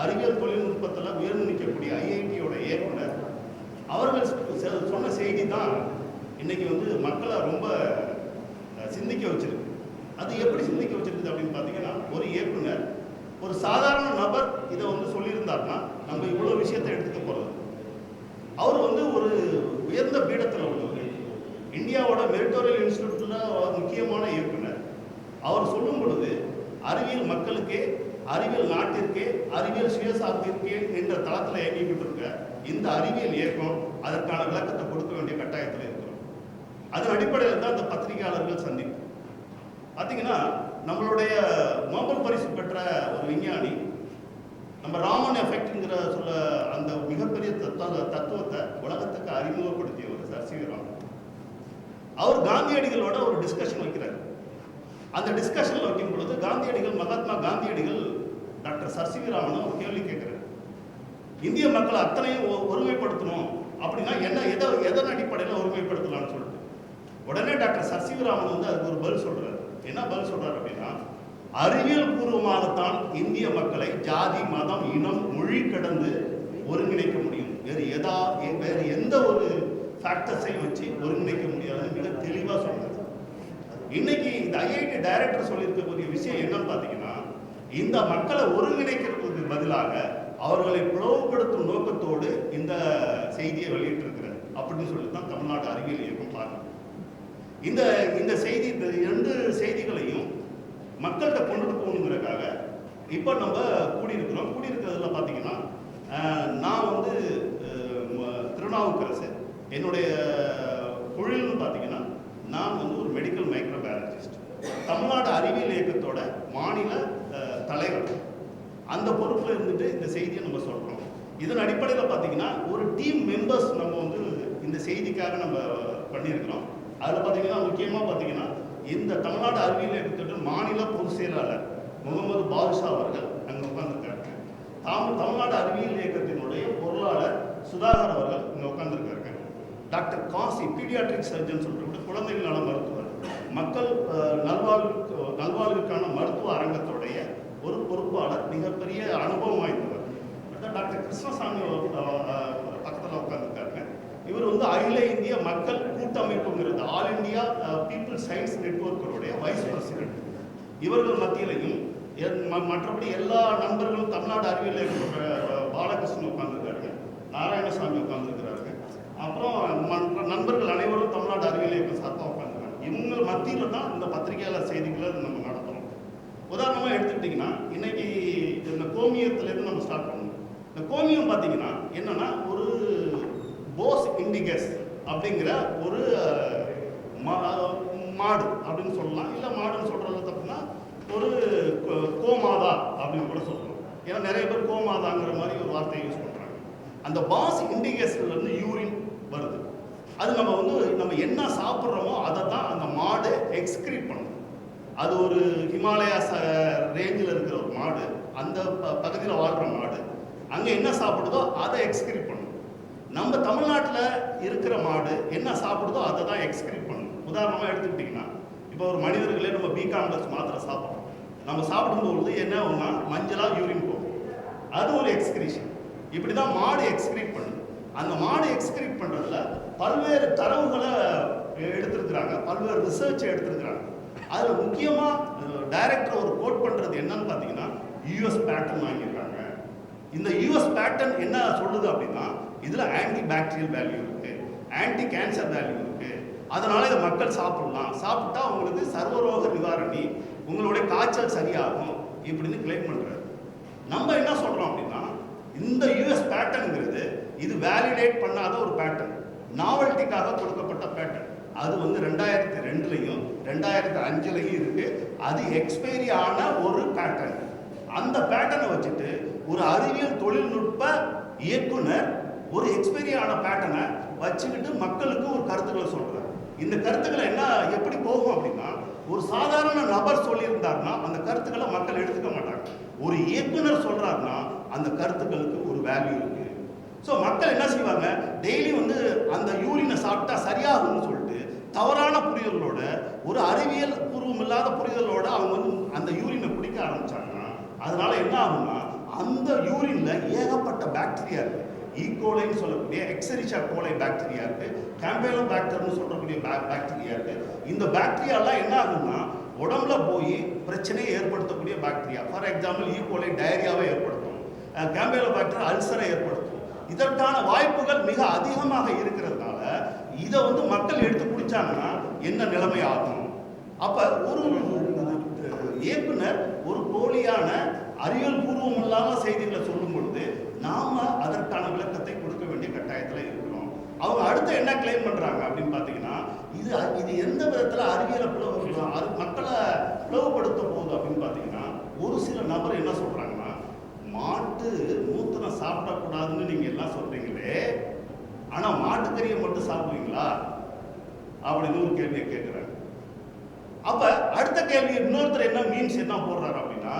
அறிவியல் தொழில்நுட்பத்தில் உயர்ந்து நிற்கக்கூடிய ஐஐடியோட இயக்குனர். அவர்கள் சொன்ன செய்தி தான் இன்னைக்கு வந்து மக்களை ரொம்ப சிந்திக்க வச்சிருக்கு. அது எப்படி சிந்திக்க வச்சிருக்குது அப்படின்னு பார்த்தீங்கன்னா ஒரு இயக்குனர் ஒரு சாதாரண நபர் இதை வந்து சொல்லியிருந்தாருன்னா நம்ம இவ்வளோ விஷயத்தை எடுத்துக்க போகிறது அவர் வந்து ஒரு உயர்ந்த பீடத்தில் உள்ளவர். இந்தியாவோட மெரிட்டோரியல் இன்ஸ்டியூட்டில் முக்கியமான இயக்குனர். அவர் சொல்லும் பொழுது அறிவியல் மக்களுக்கே அறிவியல் நாட்டிற்கே அறிவியல் சுயசார்பிற்கே என்ற தளத்தில் இயங்கிக்கிட்டு இருக்க இந்த அறிவியல் இயக்கம் அதற்கான விளக்கத்தை கொடுக்க வேண்டிய கட்டாயத்தில் இருக்கிறோம். அதன் அடிப்படையில் தான் இந்த பத்திரிகையாளர்கள் சந்திப்பு. பார்த்தீங்கன்னா நம்மளுடைய நோபல் பரிசு பெற்ற ஒரு விஞ்ஞானி நம்ம ராமன் எஃபெக்ட்ங்கிற சொல்ல அந்த மிகப்பெரிய தத்துவ தத்துவத்தை உலகத்துக்கு அறிமுகப்படுத்தியவர் சார் சி ராமன். அவர் காந்தியடிகளோட ஒரு டிஸ்கஷன் வைக்கிறார். அந்த டிஸ்கஷனில் வைக்கும் பொழுது காந்தியடிகள் மகாத்மா காந்தியடிகள் டாக்டர் சசிகராமன் ஒரு கேள்வி கேட்குறாரு. இந்திய மக்களை அத்தனையும் ஒருமைப்படுத்தணும் அப்படின்னா என்ன எதை எதன் அடிப்படையில் ஒருமைப்படுத்தலாம்னு சொல்லிட்டு. உடனே டாக்டர் சசிகராமன் வந்து அதுக்கு ஒரு பதில் சொல்கிறார் என்ன பதில் சொல்கிறார் அப்படின்னா அறிவியல் பூர்வமாகத்தான் இந்திய மக்களை ஜாதி மதம் இனம் மொழி கடந்து ஒருங்கிணைக்க முடியும். வேறு எதா வேறு எந்த ஒரு ஃபேக்டர்ஸையும் வச்சு ஒருங்கிணைக்க முடியாதுன்னு மிக தெளிவாக சொல்றாரு. இன்னைக்கு இந்த ஐஐடி டைரக்டர் சொல்லியிருக்கக்கூடிய விஷயம் என்னன்னு பார்த்தீங்கன்னா இந்த மக்களை ஒருங்கிணைக்கிறதுக்கு பதிலாக அவர்களை பிளவுபடுத்தும் நோக்கத்தோடு இந்த செய்தியை வெளியிட்டிருக்கிறார். அப்படின்னு சொல்லி தான் தமிழ்நாடு அறிவியல் இயக்கம் பார்க்கணும் இந்த இந்த செய்தி இந்த இரண்டு செய்திகளையும் மக்கள்கிட்ட கொண்டுட்டு போகணுங்கிறக்காக இப்போ நம்ம கூடியிருக்கிறோம். கூடியிருக்கிறதுல பார்த்தீங்கன்னா நான் வந்து திருநாவுக்கரசு. என்னுடைய தொழில்னு பார்த்தீங்கன்னா நான் வந்து ஒரு மெடிக்கல் மைக்ரோபயாலஜிஸ்ட் தமிழ்நாடு அறிவியல் இயக்கத்தோட மாநில அஹ், தலைவர் அந்த பொறுப்பில் இந்த செய்தியை நம்ம சொல்கிறோம் இதன் அடிப்படையில் பார்த்தீங்கன்னா ஒரு டீம் மெம்பர்ஸ் நம்ம வந்து இந்த செய்திக்காக நம்ம பண்ணியிருக்கிறோம். அதில் பார்த்தீங்கன்னா முக்கியமாக பார்த்தீங்கன்னா இந்த தமிழ்நாடு அறிவியல் இயக்கத்தோட மாநில பொதுச் செயலாளர் முகமது பாதுஷா அவர்கள் அங்கே உட்காந்துருக்காங்க தாம் தமிழ்நாடு அறிவியல் இயக்கத்தினுடைய பொருளாளர் சுதாகர் அவர்கள் இங்கே உட்கார்ந்துருக்காங்க டாக்டர் காசி பீடியாட்ரிக் சர்ஜன் சொல்லிட்டு குழந்தைகள் நல மருத்துவர். மக்கள் நல்வாழ்வுக்கு நல்வாழ்வு நல்வாழ்வுக்கான மருத்துவ அரங்கத்துடைய ஒரு பொறுப்பாளர் மிகப்பெரிய அனுபவம் வாய்ந்தவர். அதான் டாக்டர் கிருஷ்ணசாமி பக்கத்தில் உட்காந்துருக்காருங்க இவர் வந்து அகில இந்திய மக்கள் கூட்டமைப்புங்கிறது ஆல் இந்தியா பீப்புள் சயின்ஸ் நெட்வொர்க்கருடைய வைஸ் பிரசிடென்ட். இவர்கள் மத்தியிலையும் என் ம- மற்றபடி எல்லா நண்பர்களும் தமிழ்நாடு அறிவியல் பாலகிருஷ்ணன் உட்காந்துருக்காருங்க நாராயணசாமி உட்காந்துருக்கிறாருங்க அப்புறம் மற்ற நண்பர்கள் அனைவரும் தமிழ்நாடு அறிவியல் இயக்கம் சார்பாக உட்காந்துருக்காங்க இவங்க மத்தியில் தான் இந்த பத்திரிகையாளர் செய்திகளை நம்ம உதாரணமாக எடுத்துக்கிட்டிங்கன்னா இன்னைக்கு இந்த கோமியத்துலேருந்து நம்ம ஸ்டார்ட் பண்ணணும். இந்த கோமியம் பார்த்தீங்கன்னா என்னென்னா ஒரு போஸ் இண்டிகஸ் அப்படிங்கிற ஒரு மா- மாடு அப்படின்னு சொல்லலாம். இல்லை மாடுன்னு சொல்கிறது தப்புனா ஒரு கோ- கோமாதா அப்படின்னு கூட சொல்லலாம். ஏன்னா நிறைய பேர் கோமாதாங்கிற மாதிரி ஒரு வார்த்தையை யூஸ் பண்ணுறாங்க அந்த பாஸ் இண்டிகேஸ்லேருந்து யூரின் வருது. அது நம்ம வந்து நம்ம என்ன சாப்பிட்றோமோ அதை தான் அந்த மாடு எக்ஸ்கிரீட் பண்ணும் அது ஒரு ஹிமாலயாஸ் ரேஞ்சில் இருக்கிற ஒரு மாடு. அந்த பகுதியில் வாழ்கிற மாடு. அங்கே என்ன சாப்பிடுதோ அதை எக்ஸ்கிரிப் பண்ணும். நம்ம தமிழ்நாட்டில் இருக்கிற மாடு என்ன சாப்பிடுதோ அதை தான் எக்ஸ்கிரிப் பண்ணும். உதாரணமாக எடுத்துக்கிட்டிங்கன்னா இப்போ ஒரு மனிதர்களே நம்ம பி காம்ப்ளெக்ஸ் மாத்திரை சாப்பிட்றோம். நம்ம சாப்பிடும்பொழுது என்ன ஆகும்னா மஞ்சளாக யூரின் போகும். அது ஒரு எக்ஸ்கிரிஷன் இப்படி தான் மாடு எக்ஸ்கிரிப் பண்ணும். அந்த மாடு எக்ஸ்கிரிப் பண்ணுறதுல பல்வேறு தரவுகளை எடுத்திருக்கிறாங்க. பல்வேறு ரிசர்ச் எடுத்திருக்கிறாங்க. அதில் முக்கியமாக டைரக்டர் ஒரு கோட் பண்ணுறது என்னன்னு பார்த்தீங்கன்னா யூஎஸ் பேட்டர்ன் வாங்கியிருக்காங்க. இந்த யூஎஸ் பேட்டர்ன் என்ன சொல்லுது அப்படின்னா இதில் ஆன்டி பாக்டீரியல் வேல்யூ இருக்குது ஆன்டி கேன்சர் வேல்யூ இருக்குது அதனால் இதை மக்கள் சாப்பிடலாம். சாப்பிட்டா உங்களுக்கு சர்வரோக நிவாரணி உங்களுடைய காய்ச்சல் சரியாகும் இப்படின்னு கிளைம் பண்ணுறாரு நம்ம என்ன சொல்கிறோம் அப்படின்னா இந்த யூஎஸ் பேட்டர்னுங்கிறது இது வேலிடேட் பண்ணாத ஒரு பேட்டர்ன் நாவல்ட்டிக்காக கொடுக்கப்பட்ட பேட்டர்ன் அது வந்து ரெண்டாயிரத்தி ரெண்டுலையும் ரெண்டாயிரத்தி அஞ்சுலையும் இருக்கு. அது எக்ஸ்பைரி ஆன ஒரு பேட்டர்ன் அந்த பேட்டர்னை வச்சுட்டு ஒரு அறிவியல் தொழில்நுட்ப இயக்குனர் ஒரு எக்ஸ்பைரி ஆன பேட்டர்னை வச்சுக்கிட்டு மக்களுக்கு ஒரு கருத்துக்களை சொல்றாரு. இந்த கருத்துக்களை என்ன எப்படி போகும் அப்படின்னா ஒரு சாதாரண நபர் சொல்லியிருந்தாருன்னா அந்த கருத்துக்களை மக்கள் எடுத்துக்க மாட்டாங்க. ஒரு இயக்குனர் சொல்றாருன்னா அந்த கருத்துக்களுக்கு ஒரு வேல்யூ இருக்கு. ஸோ மக்கள் என்ன செய்வாங்க? டெய்லி வந்து அந்த யூரினை சாப்பிட்டா சரியாகும்னு சொல்லி தவறான புரிதலோட ஒரு அறிவியல் பூர்வம் இல்லாத புரிதலோட அவங்க வந்து அந்த யூரினை குடிக்க ஆரம்பிச்சாங்கன்னா அதனால என்ன ஆகும்னா அந்த யூரின்ல ஏகப்பட்ட பாக்டீரியா இருக்கு. E. ஈகோலைன்னு சொல்லக்கூடிய எக்ஸரிஷா கோலை பாக்டீரியா இருக்கு. கேம்பேலோ பாக்டர்னு சொல்லக்கூடிய பாக்டீரியா இருக்கு. இந்த பாக்டீரியாலாம் என்ன ஆகும்னா உடம்புல போய் பிரச்சனையை ஏற்படுத்தக்கூடிய bacteria for example E coli டயரியாவை ஏற்படுத்தும். கேம்பேலோ பாக்டர் அல்சரை ஏற்படுத்தும். இதற்கான வாய்ப்புகள் மிக அதிகமாக இருக்கிறதுனால இதை வந்து மக்கள் எடுத்து குடிச்சாங்கன்னா என்ன நிலைமை ஆகும் அப்ப ஒரு இயக்குனர் ஒரு போலியான அறிவியல் பூர்வம் இல்லாத செய்திகளை சொல்லும் பொழுது நாம அதற்கான விளக்கத்தை கொடுக்க வேண்டிய கட்டாயத்தில் இருக்கிறோம். அவங்க அடுத்து என்ன கிளைம் பண்றாங்க அப்படின்னு பாத்தீங்கன்னா இது இது எந்த விதத்துல அறிவியலை பிளவு அது மக்களை பிளவுபடுத்த போகுது அப்படின்னு பாத்தீங்கன்னா ஒரு சில நபர் என்ன சொல்றாங்கன்னா மாட்டு மூத்தனை சாப்பிடக்கூடாதுன்னு நீங்க எல்லாம் சொல்றீங்களே ஆனா மாட்டுக்கறியை மட்டும் சாப்பிடுவீங்களா? அப்படின்னு ஒரு கேள்வியை கேட்குறாங்க அப்ப அடுத்த கேள்வி இன்னொருத்தர் என்ன மீன்ஸ் என்ன போடுறாரு அப்படின்னா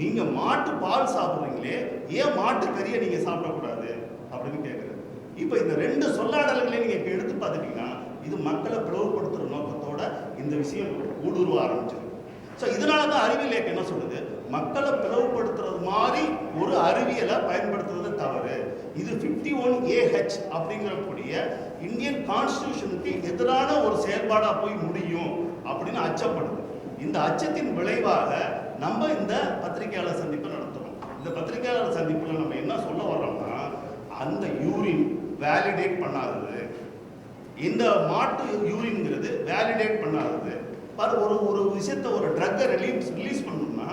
நீங்க மாட்டு பால் சாப்பிடுறீங்களே ஏன் மாட்டு கறியை நீங்க சாப்பிடக்கூடாது? அப்படின்னு கேட்குறாரு. இப்ப இந்த ரெண்டு சொல்லாடல்களையும் நீங்க இப்ப எடுத்து பார்த்துட்டீங்கன்னா இது மக்களை பிளவுபடுத்துற நோக்கத்தோட இந்த விஷயம் ஊடுருவ ஆரம்பிச்சிருக்கு ஸோ இதனால தான் அறிவியல் இயக்கம் என்ன சொல்லுது? மக்களை பிளவுபடுத்துறது மாதிரி ஒரு அறிவியலை பயன்படுத்துறது தவறு. இது 51 ஒன் ஏஹெச் அப்படிங்கிறக்கூடிய இந்தியன் கான்ஸ்டியூஷனுக்கு எதிரான ஒரு செயல்பாடாக போய் முடியும் அப்படின்னு அச்சப்படுது. இந்த அச்சத்தின் விளைவாக நம்ம இந்த பத்திரிகையாளர் சந்திப்பை நடத்துகிறோம் இந்த பத்திரிகையாளர் சந்திப்புல நம்ம என்ன சொல்ல வர்றோம்னா அந்த யூரின் வேலிடேட் பண்ணாதது. இந்த மாட்டு யூரின்ங்கிறது வேலிடேட் பண்ணாதது. பாரு ஒரு ஒரு விஷயத்த ஒரு ட்ரக்கை ரிலீஸ் ரிலீஸ் பண்ணணும்னா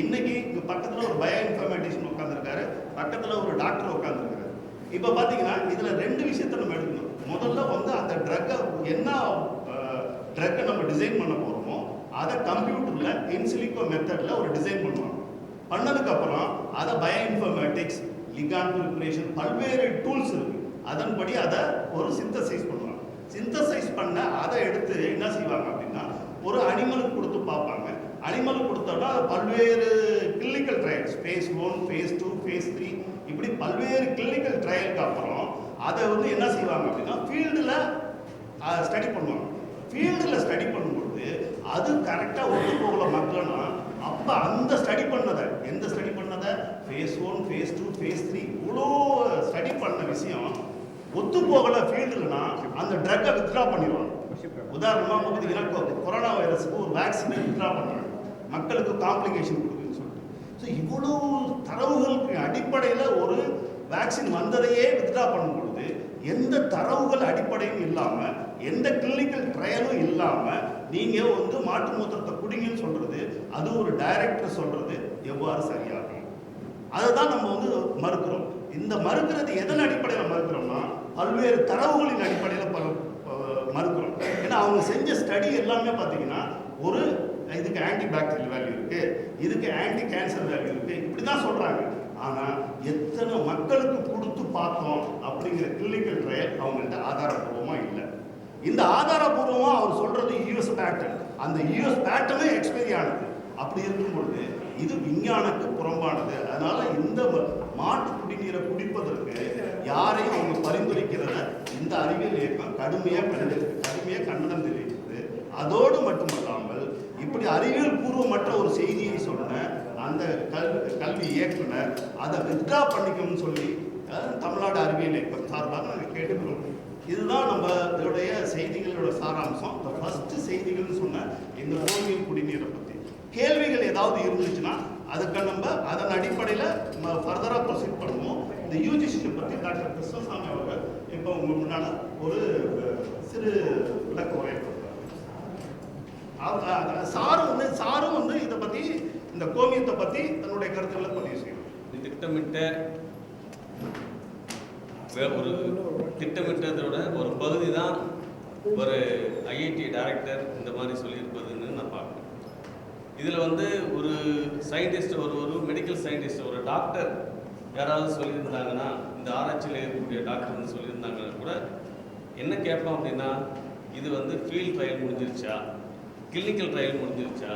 இன்னைக்கு இங்கே பக்கத்துல ஒரு பயோ இன்ஃபர்மேட்டிஷன் உட்காந்துருக்காரு பக்கத்தில் ஒரு டாக்டர் உட்காந்துருக்காரு இப்போ பார்த்தீங்கன்னா இதில் ரெண்டு விஷயத்தை நம்ம எடுக்கணும். முதல்ல வந்து அந்த ட்ரக்கை என்ன ட்ரக்கை நம்ம டிசைன் பண்ண போகிறோமோ அதை கம்ப்யூட்டரில் இன்சிலிக்கோ மெத்தடில் ஒரு டிசைன் பண்ணுவாங்க. பண்ணதுக்கப்புறம் அதை பயோ இன்ஃபர்மேட்டிக்ஸ் லிகான் ப்ரிப்பரேஷன் பல்வேறு டூல்ஸ் இருக்குது அதன்படி அதை ஒரு சிந்தசைஸ் பண்ணுவாங்க. சிந்தசைஸ் பண்ண அதை எடுத்து என்ன செய்வாங்க அப்படின்னா ஒரு அனிமலுக்கு கொடுத்து பார்ப்பாங்க. அனிமலுக்கு கொடுத்தோம்னா பல்வேறு clinical trials phase one phase two phase three இப்படி பல்வேறு கிளினிக்கல் ட்ரையலுக்கு அப்புறம் அதை வந்து என்ன செய்வாங்க அப்படின்னா ஃபீல்டில் ஸ்டடி பண்ணுவாங்க. ஃபீல்டில் ஸ்டடி பண்ணும்பொழுது அது கரெக்டாக ஒத்து போகல மக்கள்னா அப்போ அந்த ஸ்டடி பண்ணதை எந்த ஸ்டடி பண்ணதை? Phase one phase two phase three இவ்வளோ ஸ்டடி பண்ண விஷயம் ஒத்து போகல ஃபீல்டுலனா அந்த ட்ரக்கை வித்ட்ரா பண்ணிடுவாங்க. உதாரணமாக பார்த்தீங்கன்னா கொரோனா வைரஸுக்கு ஒரு வேக்சினை வித்ட்ரா பண்ணாங்க மக்களுக்கு காம்ப்ளிகேஷன் கொடுக்குன்னு சொல்லிட்டு. ஸோ இவ்வளோ தரவுகளுக்கு அடிப்படையில் ஒரு வேக்சின் வந்ததையே வித்ட்ரா பண்ணும் பொழுது எந்த தரவுகள் அடிப்படையும் இல்லாமல் எந்த கிளினிக்கல் ட்ரையலும் இல்லாமல் நீங்கள் வந்து மாட்டு மூத்திரத்தை குடிங்கன்னு சொல்கிறது அது ஒரு டைரக்டர் சொல்கிறது எவ்வாறு சரியாகும்? அதை தான் நம்ம வந்து மறுக்கிறோம். இந்த மறுக்கிறது எதன் அடிப்படையில் மறுக்கிறோம்னா பல்வேறு தரவுகளின் அடிப்படையில் ப- மறுக்கிறோம். ஏன்னா அவங்க செஞ்ச ஸ்டடி எல்லாமே பார்த்தீங்கன்னா ஒரு இதுக்கு ஆன்டி பாக்டீரியல் வேல்யூ இருக்கு. இதுக்கு ஆன்டி கேன்சர் வேல்யூ இருக்கு. இப்படி தான் சொல்றாங்க. ஆனா எத்தனை மக்களுக்கு கொடுத்து பார்த்தோம் அப்படிங்கிற கிளினிக்கல் ட்ரையல் அவங்கள்ட்ட ஆதாரப்பூர்வமா இல்லை. இந்த ஆதாரபூர்வமா அவர் சொல்றது யூஎஸ் பேட்டன் அந்த யூஎஸ் பேட்டனே எக்ஸ்பைரி ஆனது. அப்படி இருக்கும் பொழுது இது விஞ்ஞானக்கு புறம்பானது. அதனால இந்த ம- மாட்டு குடிநீரை குடிப்பதற்கு யாரையும் அவங்க பரிந்துரைக்கிறத இந்த அறிவியல் இயக்கம் கடுமையாக கடுமையாக கடுமையா கண்டனம் தெரிவிக்கிறது அதோடு மட்டுமல்ல இப்படி அறிவியல் பூர்வமற்ற ஒரு செய்தியை சொன்ன அந்த கல்வி கல்வி இயக்குனர் அதை வித்ட்ரா பண்ணிக்கணும்னு சொல்லி தமிழ்நாடு அறிவியல் இயக்கம் சார்பாக நாங்கள் கேட்டுக்கிறோம் இதுதான் நம்ம இதோடைய செய்திகளோட சாராம்சம். இந்த ஃபஸ்ட்டு செய்திகள்னு சொன்ன இந்த கோவில் குடிநீரை பற்றி கேள்விகள் ஏதாவது இருந்துச்சுன்னா அதுக்கு நம்ம அதன் அடிப்படையில் நம்ம ஃபர்தராக ப்ரொசீட் பண்ணுவோம். இந்த யூஜிசியை பற்றி டாக்டர் கிருஷ்ணசாமி அவர்கள் இப்போ உங்க முன்னால் ஒரு சிறு விளக்க உரை சாரும் வந்து சாரும் வந்து இதை பற்றி இந்த கோமியத்தை பற்றி தன்னுடைய கருத்துக்களை பதிவு செய்யணும் திட்டமிட்ட ஒரு திட்டமிட்டதோட ஒரு பகுதி தான் ஒரு ஐஐடி டைரக்டர் இந்த மாதிரி சொல்லியிருப்பதுன்னு நான் பார்க்குறேன். இதில் வந்து ஒரு சயின்டிஸ்ட் ஒரு ஒரு மெடிக்கல் சயின்டிஸ்ட் ஒரு டாக்டர் யாராவது சொல்லியிருந்தாங்கன்னா இந்த ஆராய்ச்சியில் இருக்கக்கூடிய டாக்டர்னு சொல்லியிருந்தாங்கன்னா கூட என்ன கேட்போம் அப்படின்னா இது வந்து ஃபீல்ட் ட்ரையல் முடிஞ்சிருச்சா? கிளினிக்கல் ட்ரையல் முடிஞ்சிருச்சா?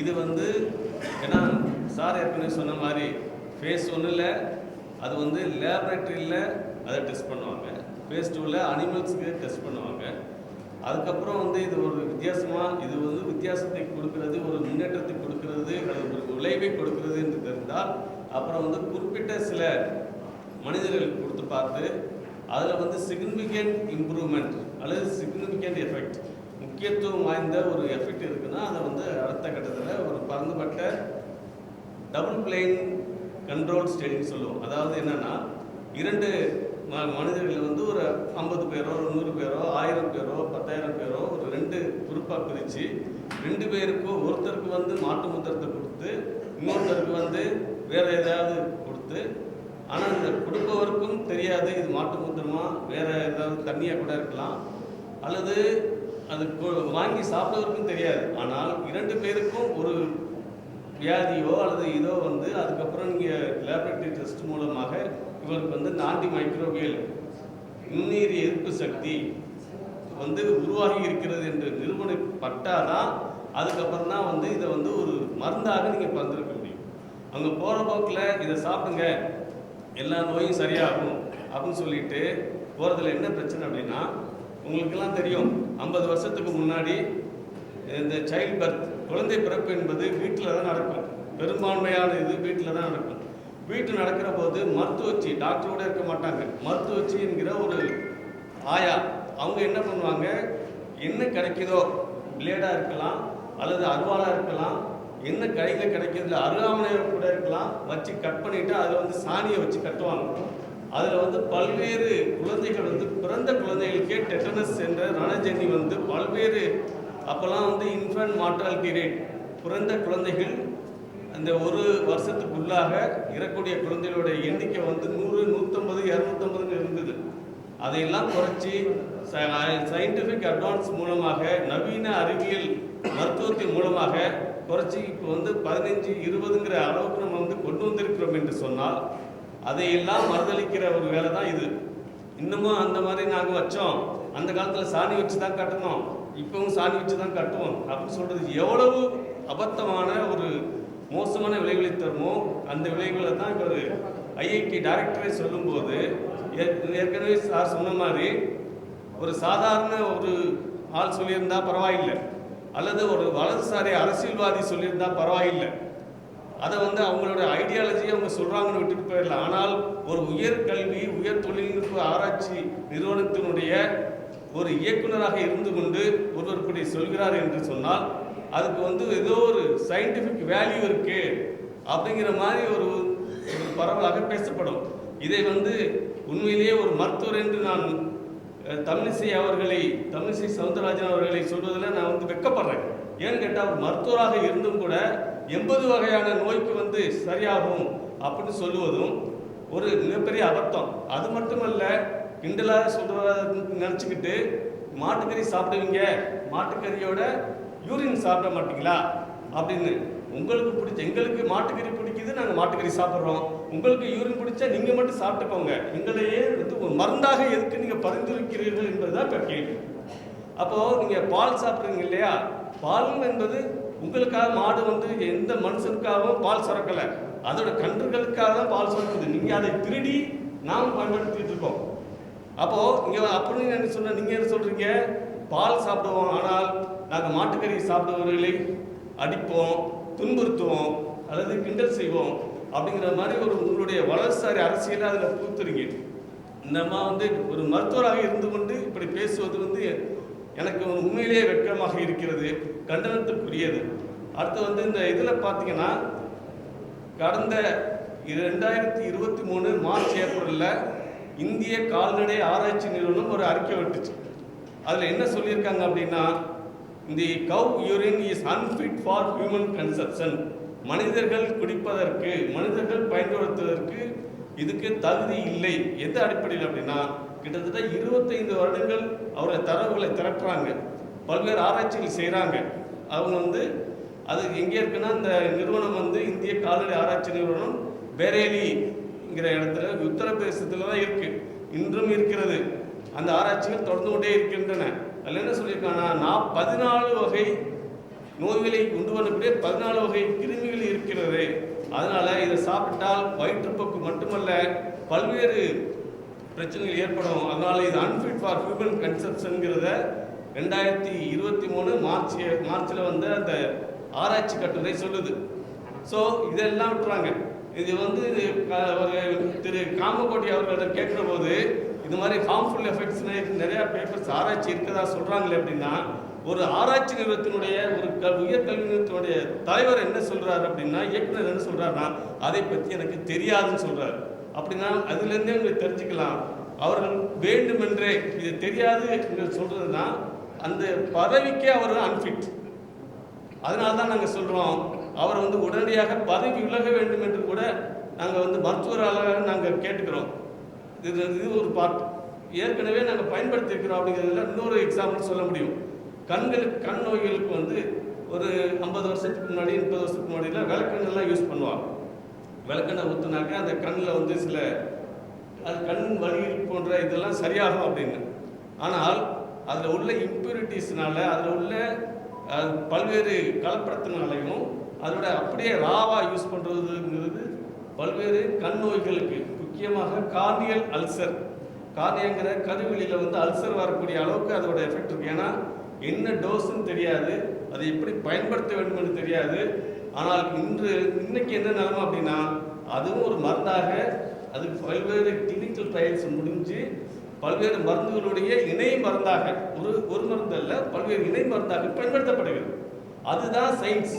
இது வந்து ஏன்னா சார் ஏற்கனவே சொன்ன மாதிரி ஃபேஸ் ஒன்றில் அது வந்து லேபரேட்டரியில் அதை டெஸ்ட் பண்ணுவாங்க. ஃபேஸ் டூவில் அனிமல்ஸுக்கு டெஸ்ட் பண்ணுவாங்க. அதுக்கப்புறம் வந்து இது ஒரு வித்தியாசமாக இது வந்து வித்தியாசத்தை கொடுக்கறது ஒரு முன்னேற்றத்தை கொடுக்கறது அல்லது ஒரு விளைவை கொடுக்கறது என்று தெரிந்தால் அப்புறம் வந்து குறிப்பிட்ட சில மனிதர்களுக்கு கொடுத்து பார்த்து அதில் வந்து சிக்னிஃபிகண்ட் இம்ப்ரூவ்மெண்ட் அல்லது சிக்னிஃபிகண்ட் எஃபெக்ட் முக்கியத்துவம் வாய்ந்த ஒரு எஃபெக்ட் இருக்குன்னா அதை வந்து அடுத்த கட்டத்தில் ஒரு பறந்துபட்ட டபுள் பிளேன் கண்ட்ரோல் ஸ்டடின்னு சொல்லுவோம். அதாவது என்னென்னா இரண்டு ம- மனிதர்கள் வந்து ஒரு ஐம்பது பேரோ ஒரு நூறு பேரோ ஆயிரம் பேரோ பத்தாயிரம் பேரோ ஒரு ரெண்டு குரூப்பாக பிரித்து ரெண்டு பேருக்கும் ஒருத்தருக்கு வந்து மாட்டு முத்திரத்தை கொடுத்து இன்னொருத்தருக்கு வந்து வேறு ஏதாவது கொடுத்து ஆனால் இந்த கொடுப்பவருக்கும் தெரியாது இது மாட்டு முத்திரமா வேறு ஏதாவது தண்ணியாக கூட இருக்கலாம். அல்லது அது வாங்கி சாப்பிட்டவருக்கும் தெரியாது. ஆனால் இரண்டு பேருக்கும் ஒரு வியாதியோ அல்லது இதோ வந்து அதுக்கப்புறம் நீங்கள் லேபரேட்டரி டெஸ்ட் மூலமாக இவருக்கு வந்து நான்டி மைக்ரோபியல் நுண்ணீர் எதிர்ப்பு சக்தி வந்து உருவாகி இருக்கிறது என்று நிறுவனப்பட்டாதான் அதுக்கப்புறம் தான் வந்து இதை வந்து ஒரு மருந்தாக நீங்கள் பந்திருக்க முடியும். அங்கே போகிற போக்கில் இதை சாப்பிடுங்க எல்லா நோயும் சரியாகும் அப்படின்னு சொல்லிட்டு போகிறதுல என்ன பிரச்சனை அப்படின்னா உங்களுக்கெல்லாம் தெரியும் ஐம்பது வருஷத்துக்கு முன்னாடி இந்த சைல்ட் பர்த் குழந்தை பிறப்பு என்பது வீட்டில் தான் நடக்கும். பெரும்பான்மையான இது வீட்டில் தான் நடக்கும். வீட்டில் நடக்கிற போது மருத்துவச்சி டாக்டரோட இருக்க மாட்டாங்க. மருத்துவச்சி என்கிற ஒரு ஆயா. அவங்க என்ன பண்ணுவாங்க? என்ன கிடைக்குதோ பிளேடாக இருக்கலாம் அல்லது அருவாளாக இருக்கலாம் என்ன கையில் கிடைக்கிறதுல அருகாமனை கூட இருக்கலாம் வச்சு கட் பண்ணிவிட்டு அதில் வந்து சாணியை வச்சு கட்டுவாங்க. அதில் வந்து பல்வேறு குழந்தைகள் வந்து பிறந்த குழந்தைகளுக்கே டெட்டனஸ் என்ற ரணஜெனி வந்து பல்வேறு அப்போல்லாம் வந்து இன்ஃபன்ட் மார்டாலிட்டி ரேட் பிறந்த குழந்தைகள் அந்த ஒரு வருஷத்துக்குள்ளாக இறக்கூடிய குழந்தைகளுடைய எண்ணிக்கை வந்து நூறு நூற்றம்பது இரநூத்தம்பதுன்னு இருந்தது. அதையெல்லாம் குறைச்சி சயின்டிஃபிக் அட்வான்ஸ் மூலமாக நவீன அறிவியல் மருத்துவத்தின் மூலமாக குறைச்சி இப்போ வந்து பதினஞ்சு இருபதுங்கிற அளவுக்கு நம்ம வந்து கொண்டு வந்திருக்கிறோம் என்று சொன்னால் அதையெல்லாம் மறுதளிக்கிற ஒரு வேலை தான் இது. இன்னமும் அந்த மாதிரி நாங்கள் வச்சோம். அந்த காலத்தில் சாணி வச்சு தான் கட்டணும் இப்பவும் சாணி வச்சு தான் கட்டுவோம். அப்படின்னு சொல்றது எவ்வளவு அபத்தமான ஒரு மோசமான விளைவுகளை தருமோ அந்த விளைவுகளை தான் இவர் ஐஐடி டைரக்டரே சொல்லும்போது ஏற்கனவே சார் சொன்ன மாதிரி ஒரு சாதாரண ஒரு ஆள் சொல்லியிருந்தா பரவாயில்லை. அல்லது ஒரு வலதுசாரி அரசியல்வாதி சொல்லியிருந்தா பரவாயில்லை. அதை வந்து அவங்களோட ஐடியாலஜியை அவங்க சொல்கிறாங்கன்னு விட்டுட்டு போயிடலாம். ஆனால் ஒரு உயர்கல்வி உயர் தொழில்நுட்ப ஆராய்ச்சி நிறுவனத்தினுடைய ஒரு இயக்குனராக இருந்து கொண்டு ஒருவர் இப்படி சொல்கிறார் என்று சொன்னால் அதுக்கு வந்து ஏதோ ஒரு சயின்டிஃபிக் வேல்யூ இருக்குது அப்படிங்கிற மாதிரி ஒரு ஒரு பரவலாக பேசப்படும். இதை வந்து உண்மையிலேயே ஒரு மருத்துவர் என்று நான் தமிழிசை அவர்களை தமிழிசை சவுந்தரராஜன் அவர்களை சொல்வதில் நான் வந்து வெட்கப்படுறேன் ஏன்னு கேட்டால் அவர் மருத்துவராக இருந்தும் கூட எண்பது வகையான நோய்க்கு வந்து சரியாகும் அப்படின்னு சொல்லுவதும் ஒரு மிகப்பெரிய அபத்தம். அது மட்டுமல்ல கிண்டலாக சொல்கிறத நினச்சிக்கிட்டு மாட்டுக்கறி சாப்பிடுவீங்க மாட்டுக்கறியோட யூரின் சாப்பிட மாட்டீங்களா? அப்படின்னு. உங்களுக்கு பிடிச்ச எங்களுக்கு மாட்டுக்கறி பிடிக்குது நாங்கள் மாட்டுக்கறி சாப்பிட்றோம். உங்களுக்கு யூரின் பிடிச்சா நீங்கள் மட்டும் சாப்பிட்டுக்கோங்க. எங்களையே வந்து ஒரு மருந்தாக எதுக்கு நீங்கள் பரிந்துரைக்கிறீர்கள் என்பதுதான் இப்போ கேள்வி. அப்போ நீங்கள் பால் சாப்பிடுறீங்க இல்லையா? பால் என்பது உங்களுக்காக மாடு வந்து எந்த மனுஷனுக்காகவும் பால் சுரக்கலை. அதோட கன்றுகளுக்காக தான் பால் சுரக்குது. நீங்க அதை திருடி நாம் பயன்படுத்திட்டு இருக்கோம். அப்போ இங்க அப்படின்னு என்ன சொன்ன நீங்க என்ன சொல்றீங்க? பால் சாப்பிடுவோம் ஆனால் நாங்கள் மாட்டுக்கறி சாப்பிடுபவர்களை அடிப்போம் துன்புறுத்துவோம் அல்லது கிண்டல் செய்வோம் அப்படிங்கிற மாதிரி ஒரு உங்களுடைய வளர்ச்சாரி அரசியலை அதில் புகுத்துறீங்க. நம்ம வந்து ஒரு மருத்துவராக இருந்து கொண்டு இப்படி பேசுவது வந்து எனக்கு உண்மையிலேயே வெட்கமாக இருக்கிறது கண்டனத்துக்குரியது. அடுத்து வந்து இந்த இதில் பார்த்தீங்கன்னா கடந்த ரெண்டாயிரத்தி இருபத்தி மூணு மார்ச் ஏப்ரலில் இந்திய கால்நடை ஆராய்ச்சி நிறுவனம் ஒரு அறிக்கை விட்டுச்சு. அதில் என்ன சொல்லியிருக்காங்க அப்படின்னா இந்த cow urine is unfit for human consumption. மனிதர்கள் குடிப்பதற்கு மனிதர்கள் பயன்படுத்துவதற்கு இதுக்கு தகுதி இல்லை. எந்த அடிப்படையில் அப்படின்னா கிட்டத்தட்ட இருபத்தைந்து வருடங்கள் அவருடைய தரவுகளை திரட்டுறாங்க. பல்வேறு ஆராய்ச்சிகள் செய்கிறாங்க அவங்க வந்து அது எங்கே இருக்குன்னா இந்த நிறுவனம் வந்து இந்திய கால்நடை ஆராய்ச்சி நிறுவனம் பேரேலிங்கிற இடத்துல உத்தரப்பிரதேசத்தில் தான் இருக்கு. இன்றும் இருக்கிறது. அந்த ஆராய்ச்சிகள் தொடர்ந்து கொண்டே இருக்கின்றன. அதில் என்ன சொல்லியிருக்காங்கன்னா நான் பதினாலு வகை நோய்களை கொண்டு வரக்கூடிய பதினாலு வகை கிருமிகள் இருக்கிறது. அதனால் இதை சாப்பிட்டால் வயிற்றுப்போக்கு மட்டுமல்ல பல்வேறு பிரச்சனைகள் ஏற்படும். அதனால இது அன்ஃபிட் ஃபார் ஹியூமன் கன்செப்ஷனுங்கிறத ரெண்டாயிரத்தி இருபத்தி மூணு மார்ச் மார்ச்சில் வந்த அந்த ஆராய்ச்சி கட்டுரை சொல்லுது. ஸோ இதெல்லாம் விட்டுறாங்க. இது வந்து ஒரு திரு காமகோட்டி அவர்களிடம் கேட்குற போது இது மாதிரி ஹார்ம்ஃபுல் எஃபெக்ட்ஸ்னு நிறையா பேப்பர்ஸ் ஆராய்ச்சி இருக்கதா சொல்கிறாங்களே அப்படின்னா ஒரு ஆராய்ச்சி நிறுவனத்தினுடைய ஒரு க உயர்கல்வி நிறுவனத்தினுடைய தலைவர் என்ன சொல்கிறார் அப்படின்னா இயக்குனர் என்ன சொல்றாருன்னா அதை பற்றி எனக்கு தெரியாதுன்னு சொல்கிறாரு அப்படின்னா அதுலேருந்தே நீங்கள் தெரிஞ்சுக்கலாம். அவர்கள் வேண்டுமென்றே இது தெரியாது என்று சொல்கிறதுனா அந்த பதவிக்கே அவர் அன்ஃபிட் அதனால தான் நாங்கள் சொல்கிறோம் அவர் வந்து உடனடியாக பதவி விலக வேண்டும் என்று கூட நாங்கள் வந்து மருத்துவராக நாங்கள் கேட்டுக்கிறோம். இது இது ஒரு பார்ட் ஏற்கனவே நாங்கள் பயன்படுத்தியிருக்கிறோம் அப்படிங்கிறதுல இன்னொரு எக்ஸாம்பிள் சொல்ல முடியும். கண்களுக்கு கண் நோய்களுக்கு வந்து ஒரு ஐம்பது வருஷத்துக்கு முன்னாடி முப்பது வருஷத்துக்கு முன்னாடிலாம் விளக்கெண்ணெல்லாம் யூஸ் பண்ணுவாங்க. விளக்கெண்ணெய் ஊற்றுனாக்க அந்த கண்ணில் வந்து சில அது கண் வலி போன்ற இதெல்லாம் சரியாகும் அப்படின்னு. ஆனால் அதில் உள்ள இம்ப்யூரிட்டிஸ்னால அதில் உள்ள பல்வேறு கலப்படத்தினாலையும் அதோட அப்படியே ராவாக யூஸ் பண்ணுறதுங்கிறது பல்வேறு கண் நோய்களுக்கு. முக்கியமாக கார்னியல் அல்சர். கார்னியங்கிற கருவெளியில் வந்து அல்சர் வரக்கூடிய அளவுக்கு அதோட எஃபெக்ட் இருக்குது ஏன்னா என்ன டோஸுன்னு தெரியாது. அதை எப்படி பயன்படுத்த வேண்டும்னு தெரியாது. ஆனால் இன்று இன்னைக்கு என்ன நிலைமை அப்படின்னா அதுவும் ஒரு மருந்தாக அது பல்வேறு கிளினிக்கல் ட்ரையல்ஸ் முடிஞ்சு பல்வேறு மருந்துகளுடைய இணை மருந்தாக ஒரு ஒரு மருந்து அல்ல பல்வேறு இணை மருந்தாக பயன்படுத்தப்படுகிறது. அதுதான் சயின்ஸ்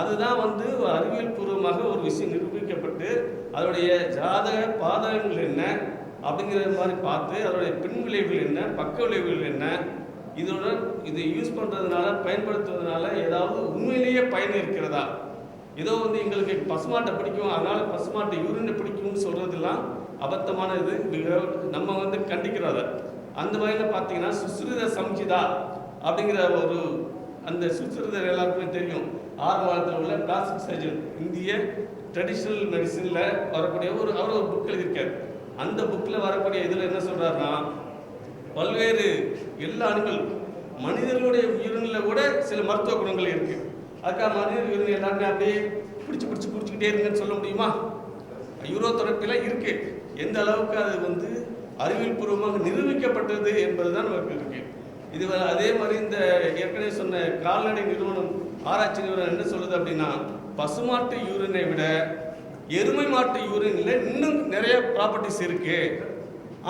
அதுதான் வந்து ஒரு அறிவியல் பூர்வமாக ஒரு விஷயம் நிரூபிக்கப்பட்டு அதனுடைய ஜாதக பாதகங்கள் என்ன அப்படிங்கிற மாதிரி பார்த்து அதனுடைய பின் விளைவுகள் என்ன பக்க விளைவுகள் என்ன இதோட இதை யூஸ் பண்ணுறதுனால பயன்படுத்துவதனால ஏதாவது உண்மையிலேயே பயன் இருக்கிறதா? ஏதோ வந்து எங்களுக்கு பசுமாட்டை பிடிக்கும் அதனால பசுமாட்டை யூரினை பிடிக்கும்னு சொல்கிறதெல்லாம் அபத்தமான இது நம்ம வந்து கண்டிக்கிறோம் அதை. அந்த வகையில் பார்த்தீங்கன்னா சுஸ்ருத சம்ஹிதா அப்படிங்கிற ஒரு அந்த சுஸ்ருதர் எல்லாருக்குமே தெரியும். ஆறு மாதத்தில் உள்ள பிளாஸ்டிக் சர்ஜன் இந்திய ட்ரெடிஷ்னல் மெடிசனில் வரக்கூடிய ஒரு அவர் ஒரு புக் எழுதியிருக்கார். அந்த புக்கில் வரக்கூடிய இதில் என்ன சொல்கிறாருன்னா பல்வேறு எல்லா அணுக்கள் மனிதர்களுடைய உயிரினில் கூட சில மருத்துவ குணங்கள் இருக்குது அதுக்காக மனிதர்கள் எல்லாருமே அப்படியே பிடிச்சு பிடிச்சு பிடிச்சிக்கிட்டே இருங்கன்னு சொல்ல முடியுமா? யூரோ தெரப்பில இருக்கு. எந்த அளவுக்கு அது வந்து அறிவியல் பூர்வமாக நிரூபிக்கப்பட்டது என்பதுதான் நமக்கு இருக்கு. இது அதே மாதிரி இந்த ஏற்கனவே சொன்ன கால்நடை நிறுவனம் ஆராய்ச்சி நிறுவனம் என்ன சொல்லுது அப்படின்னா பசுமாட்டு யூரினை விட எருமை மாட்டு யூரின்ல இன்னும் நிறைய ப்ராப்பர்ட்டிஸ் இருக்கு.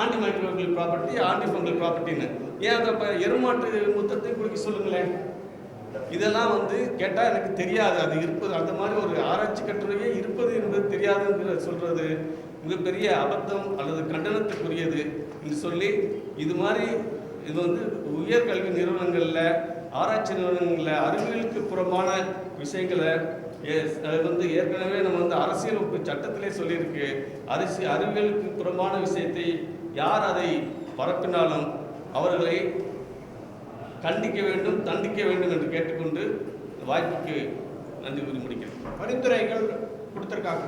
Anti microbial property anti fungal ப்ராப்பர்ட்டின்னு ஏன் அதை எருமாட்டு முத்தத்தை குடிக்க சொல்லுங்களேன்? இதெல்லாம் வந்து கேட்டால் எனக்கு தெரியாது. அது இருப்பது அந்த மாதிரி ஒரு ஆராய்ச்சி கட்டுரையே இருப்பது என்பது தெரியாதுங்கிற சொல்கிறது மிகப்பெரிய அபத்தம் அல்லது கண்டனத்துக்குரியது என்று சொல்லி இது மாதிரி இது வந்து உயர்கல்வி நிறுவனங்களில் ஆராய்ச்சி நிறுவனங்களில் அறிவியலுக்கு புறமான விஷயங்களை அது வந்து ஏற்கனவே நம்ம வந்து அரசியல் சட்டத்திலே சொல்லியிருக்கு. அரசு அறிவியலுக்கு புறமான விஷயத்தை யார் அதை பரப்பினாலும் அவர்களை கண்டிக்க வேண்டும் தண்டிக்க வேண்டும் என்று கேட்டுக்கொண்டு இந்த வாய்ப்புக்கு நன்றி கூறி முடிக்கிறேன். பரிந்துரைகள் கொடுத்துருக்காங்க.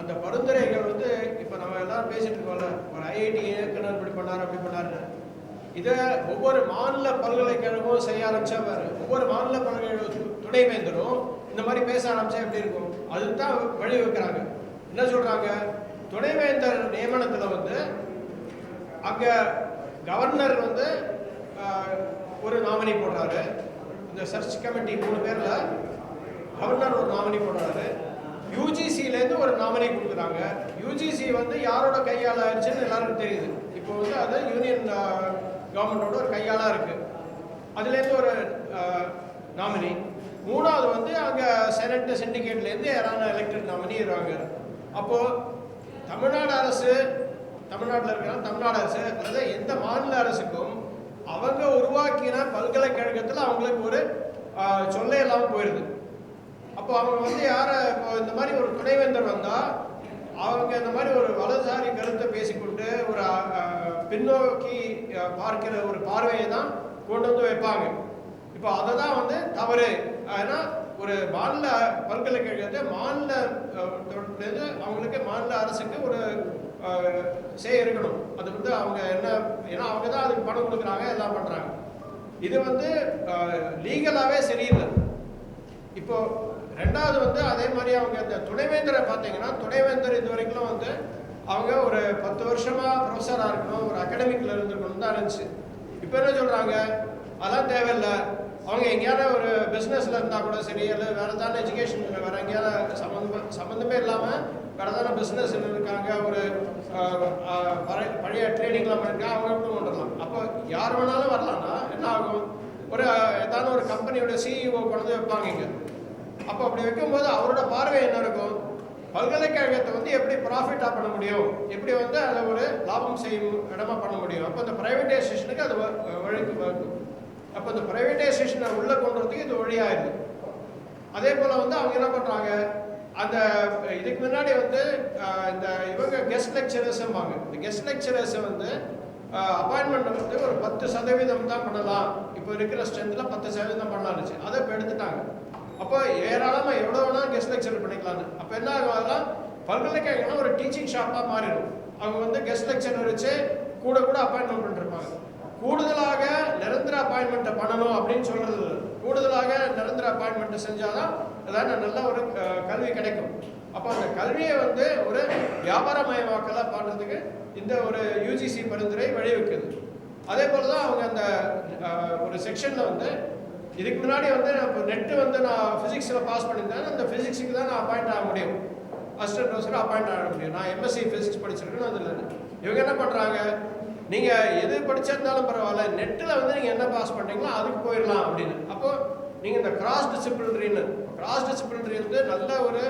அந்த பரிந்துரைகள் வந்து இப்போ நம்ம எல்லாரும் பேசிட்டு இருக்கோம்ல ஒரு ஐஐடி இயக்குனர் இப்படி பண்ணார் அப்படி பண்ணாருன்னு. இதை ஒவ்வொரு மாநில பல்கலைக்கழகமும் செய்ய ஆரம்பிச்சா பாரு ஒவ்வொரு மாநில பல்கலைக்கழக துணைவேந்தரும் இந்த மாதிரி பேச ஆரம்பிச்சா எப்படி இருக்கும்? அதுதான் வழி வைக்கிறாங்க என்ன சொல்றாங்க? துணைவேந்தர் நியமனத்தில் வந்து அங்கே கவர்னர் வந்து ஒரு நாமினி போடுறாரு. இந்த சர்ச் கமிட்டி மூணு பேரில் கவர்னர் ஒரு நாமினி போடுறாரு. யூஜிசிலேருந்து ஒரு நாமினி கொடுக்குறாங்க. யூஜிசி வந்து யாரோட கையால் ஆயிடுச்சுன்னு எல்லாருக்கும் தெரியுது. இப்போ வந்து அது யூனியன் கவர்மெண்டோட ஒரு கையாளாக இருக்குது அதுலேருந்து ஒரு நாமினி மூணாவது வந்து அங்கே செனட் சிண்டிகேட்லேருந்து யாரான எலெக்டட் நாமினி இருக்காங்க. அப்போது தமிழ்நாடு அரசு தமிழ்நாட்டில் இருக்கிற தமிழ்நாடு அரசு அல்லது எந்த மாநில அரசுக்கும் அவங்க உருவாக்கின பல்கலைக்கழகத்தில் அவங்களுக்கு ஒரு ஆஹ், சொல்லே இல்லாமல் போயிடுது அப்போ அவங்க வந்து யாரை இப்போ இந்த மாதிரி ஒரு துணைவேந்தர் வந்தால் அவங்க இந்த மாதிரி ஒரு வலதுசாரி கருத்தை பேசிக்கொண்டு ஒரு பின்னோக்கி பார்க்கிற ஒரு பார்வையை தான் கொண்டு வந்து வைப்பாங்க. இப்போ அதை தான் வந்து தவறு. ஏன்னா ஒரு மாநில பல்கலைக்கழகத்தை மாநில அவங்களுக்கு மாநில அரசுக்கு ஒரு செய்ய சே இருக்கணும். அது வந்து அவங்க என்ன ஏன்னா அவங்க தான் அதுக்கு பணம் கொடுக்குறாங்க எல்லாம் பண்ணுறாங்க இது வந்து லீகலாகவே சரியில்லை. இப்போ ரெண்டாவது வந்து அதே மாதிரி அவங்க இந்த துணைவேந்தரை பார்த்தீங்கன்னா துணைவேந்தர் இது வரைக்கும் வந்து அவங்க ஒரு பத்து வருஷமா ப்ரொஃபஸராக இருக்கணும் ஒரு அகாடமிக்கில் இருந்துருக்கணும் தான் இருந்துச்சு. இப்போ என்ன சொல்கிறாங்க அதெல்லாம் தேவையில்லை. அவங்க எங்கேயாவது ஒரு பிஸ்னஸில் இருந்தால் கூட சரி இல்லை வேறு ஏதாவது எஜுகேஷன் வேறு எங்கேயாவது சம்மந்தமாக சம்மந்தமே இல்லாமல் கடைதான பிஸ்னஸ் இருக்காங்க ஒரு பழைய பழைய ட்ரேடிங்லாம் பண்ணிருக்காங்க அவங்க எப்படி கொண்டுடலாம் அப்போ யார் வேணாலும் வரலாம்னா என்ன ஆகும்? ஒரு ஏதாவது ஒரு கம்பெனியோட சிஇஓ கொண்டு வைப்பாங்க இங்கே. அப்போ அப்படி வைக்கும்போது அவரோட பார்வை என்ன இருக்கும்? பல்கலைக்கழகத்தை வந்து எப்படி ப்ராஃபிட்டாக பண்ண முடியும்? எப்படி வந்து அதை ஒரு லாபம் செய்யும் இடமா பண்ண முடியும்? அப்போ இந்த ப்ரைவேட்டைசேஷனுக்கு அது வ- வழிக்கு வரும் அப்போ இந்த ப்ரைவேட்டைசேஷனை உள்ளே கொண்டு வரதுக்கு இது வழியாயிருது அதே போல் வந்து அவங்க என்ன பண்ணுறாங்க அந்த இதுக்கு முன்னாடி வந்து இந்த இவங்க கெஸ்ட் லெக்சரர்ஸ்ம்பாங்க இந்த கெஸ்ட் லெக்சரர்ஸை வந்து அப்பாயின்மெண்ட் வந்து ஒரு பத்து சதவீதம் தான் பண்ணலாம். இப்போ இருக்கிற ஸ்ட்ரென்த்தில் பத்து சதவீதம் பண்ணலாம்னுச்சு அதை இப்போ எடுத்துட்டாங்க. அப்போ ஏராளமாக எவ்வளோ வேணாலும் கெஸ்ட் லெக்சர் பண்ணிக்கலாம்னு. அப்போ என்ன ஆகும் அதெல்லாம் பல்கலைக்கழகம்னா ஒரு டீச்சிங் ஷாப்பாக மாறிடும். அவங்க வந்து கெஸ்ட் லெக்சர் வச்சு கூட கூட அப்பாயின்மெண்ட் பண்ணிருப்பாங்க. கூடுதலாக நிரந்தர அப்பாயின்மெண்ட்டை பண்ணணும் அப்படின்னு சொல்றது கூடுதலாக நிரந்தர அப்பாயின்மெண்ட் செஞ்சாதான் அதாவது நல்ல ஒரு கல்வி கிடைக்கும். அப்போ அந்த கல்வியை வந்து ஒரு வியாபாரமயமாக்கலாக பண்ணுறதுக்கு இந்த ஒரு யூஜிசி பரிந்துரை வழிவகுக்குது. அதே போல் தான் அவங்க அந்த ஒரு செக்ஷனில் வந்து இதுக்கு முன்னாடி வந்து நெட்டு வந்து நான் ஃபிசிக்ஸில் பாஸ் பண்ணியிருந்தேன். அந்த ஃபிசிக்ஸுக்கு தான் நான் அப்பாயிண்ட் ஆக முடியும். அசிஸ்டன்ட் ப்ரொஃபஸர் அப்பாயிண்ட் ஆக முடியும். நான் எம்எஸ்சி ஃபிசிக்ஸ் படிச்சிருக்கேன்னு அதில் இவங்க என்ன பண்ணுறாங்க நீங்கள் எது படிச்சிருந்தாலும் பரவாயில்ல நெட்டில் வந்து நீங்கள் என்ன பாஸ் பண்ணுறீங்களோ அதுக்கு போயிடலாம் அப்படின்னு. அப்போது நீங்கள் இந்த கிராஸ் டிசிப்ளினரின்னு கிராஸ் டிசிப்ளினரி வந்து நல்ல ஒரு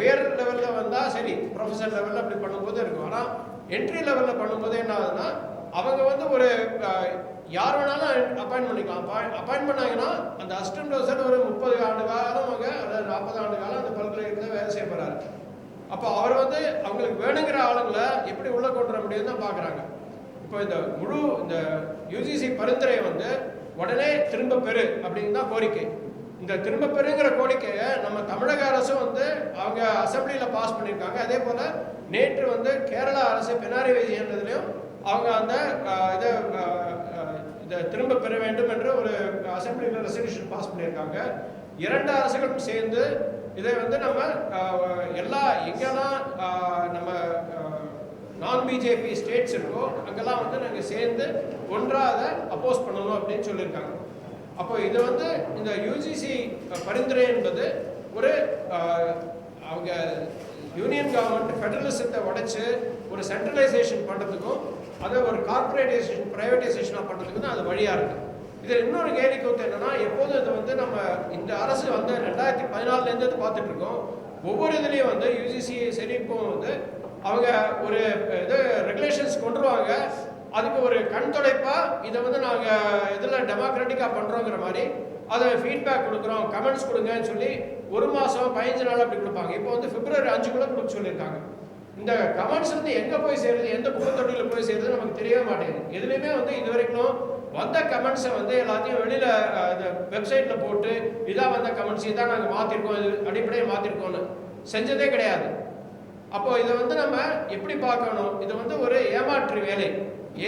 உயர் லெவலில் வந்தால் சரி ப்ரொஃபஸர் லெவலில் அப்படி பண்ணும்போது இருக்கும். ஆனால் என்ட்ரி லெவலில் பண்ணும்போது என்ன ஆகுதுன்னா அவங்க வந்து ஒரு யார் வேணாலும் அப்பாயின்ட் பண்ணிக்கலாம். அப்பாயின்ட் பண்ணாங்கன்னா அந்த அஸ்டன் ப்ரொஃபஸர் ஒரு முப்பது ஆண்டு காலம் அவங்க அதாவது நாற்பது ஆண்டு காலம் அந்த பல்கலைக்கழகத்தில் வேலை செய்ய போகிறாரு அப்போ அவர் வந்து அவங்களுக்கு வேணுங்கிற ஆளுங்களை எப்படி உள்ள கொண்டு வர முடியும்னு தான் பார்க்குறாங்க இப்போ இந்த முழு இந்த யூஜிசி பரிந்துரையை வந்து உடனே திரும்ப பெறு அப்படின்னு தான் கோரிக்கை. இந்த திரும்ப பெறுங்கிற கோரிக்கையை நம்ம தமிழக அரசும் வந்து அவங்க அசம்பிளியில் பாஸ் பண்ணியிருக்காங்க. அதே போல் நேற்று வந்து கேரளா அரசு பினாரி விஜயன்றதுலையும் அவங்க அந்த இதை இதை திரும்ப பெற வேண்டும் என்று ஒரு அசம்பிளியில் ரெசல்யூஷன் பாஸ் பண்ணியிருக்காங்க. இரண்டு அரசுகளும் சேர்ந்து இதை வந்து நம்ம எல்லா எங்கெல்லாம் நம்ம நான் பிஜேபி ஸ்டேட்ஸ் இருக்கோ அங்கெல்லாம் வந்து நாங்கள் சேர்ந்து ஒன்றாக அதை அப்போஸ் பண்ணணும் அப்படின்னு சொல்லியிருக்காங்க. அப்போ இது வந்து இந்த யூஜிசி பரிந்துரை என்பது ஒரு அவங்க யூனியன் கவர்மெண்ட் ஃபெடரலிசத்தை உடைச்சு ஒரு சென்ட்ரலைசேஷன் பண்ணுறதுக்கும் அதை ஒரு கார்பரேட்டைசேஷன் ப்ரைவேட்டைசேஷனாக பண்ணுறதுக்கும் தான் அது வழியாக இருக்குது இதில் இன்னொரு கேள்வி கூத்து என்னன்னா எப்போதும் இது வந்து நம்ம இந்த அரசு வந்து ரெண்டாயிரத்தி பதினாலுலேருந்து பார்த்துட்டு இருக்கோம். ஒவ்வொரு இதுலேயும் வந்து யூஜிசி செழிப்பும் வந்து அவங்க ஒரு இது ரெகுலேஷன்ஸ் கொண்டுருவாங்க. அதுக்கு ஒரு கண் துடைப்பா இதை வந்து நாங்கள் இதில் டெமோக்ராட்டிக்காக பண்ணுறோங்கிற மாதிரி அதை ஃபீட்பேக் கொடுக்குறோம். கமெண்ட்ஸ் கொடுங்கன்னு சொல்லி ஒரு மாதம் பதினஞ்சு நாள் அப்படி கொடுப்பாங்க. இப்போ வந்து பிப்ரவரி அஞ்சுக்குள்ளே கொடுக்க சொல்லியிருக்காங்க. இந்த கமெண்ட்ஸ் வந்து எங்கே போய் சேருது? எந்த குப்பத்தொட்டியில் போய் சேருது நமக்கு தெரியவே மாட்டேங்குது. எதுலையுமே வந்து இது வரைக்கும் வந்த கமெண்ட்ஸை வந்து எல்லாத்தையும் வெளியில் இந்த வெப்சைட்டில் போட்டு இதான் வந்த கமெண்ட்ஸ் இதான் நாங்கள் மாற்றிருக்கோம் இது அடிப்படையை மாற்றிருக்கோம்னு செஞ்சதே கிடையாது. அப்போ இதை வந்து நம்ம எப்படி பார்க்கணும்? இது வந்து ஒரு ஏமாற்று வேலை.